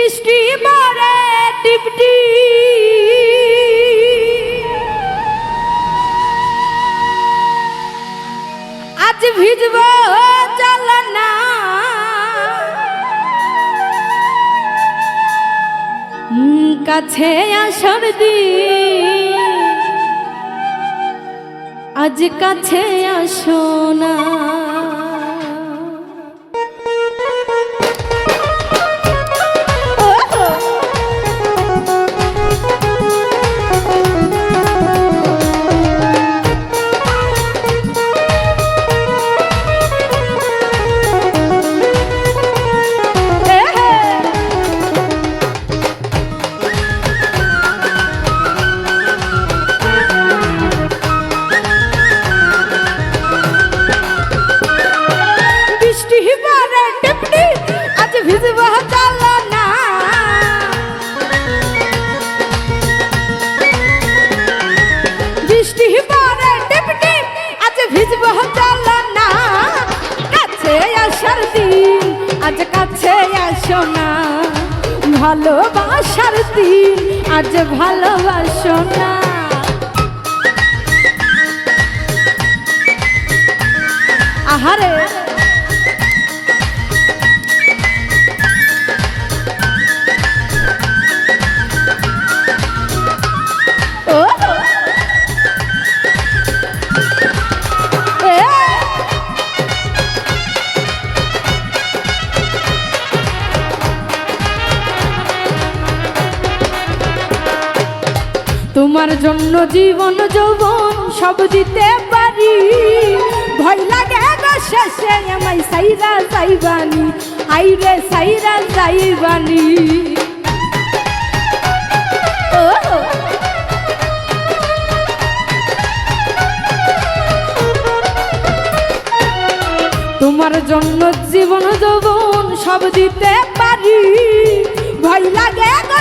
বৃষ্টি মারে টিপটি। আজ ভিজব চল না উম, কাছে আসর আজ কাছে আসো না। বৃষ্টি পরে টিপটি আজ ভিজব না কাছে আসার দিন, আজ কাছে আসো না। ভালোবাসার দিন, আজ ভালোবাসো না। তোমার জন্য জীবন, যৌবন সব দিতে পারি। ভয় লাগে শেষে, আমায় সাইরা যাইবানি। আইরে সাইরা ও তোমার জন্য জীবন, যৌবন সব দিতে পারি। ভয় লাগে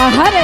আহারে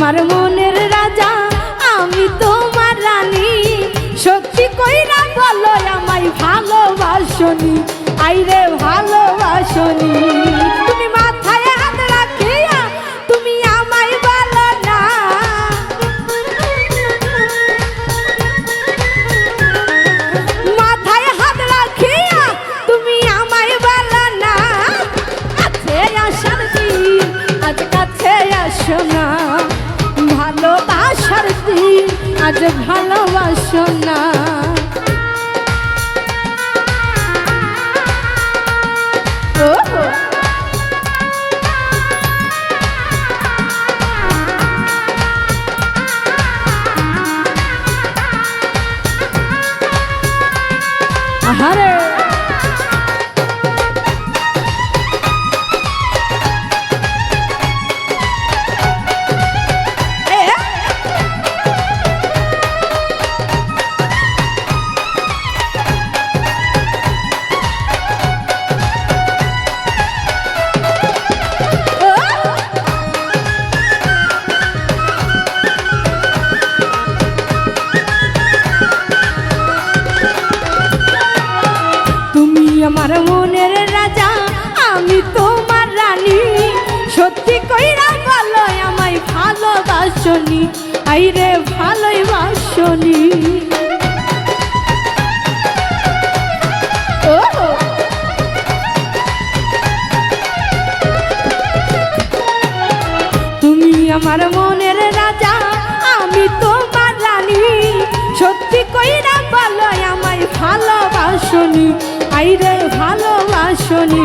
আমার মনের রাজা আমি তোমার রানী। সত্যি কইরা বলো আমায় ভালোবাসনি। আইরে ভালোবাসনি। আহারে আইরে ভালোবাসনি ও। তুমি আমার মনের রাজা, আমি তোমার রানী সত্যি কইরা বলো, আমায় ভালোবাসনি। আইরে ভালোবাসনি।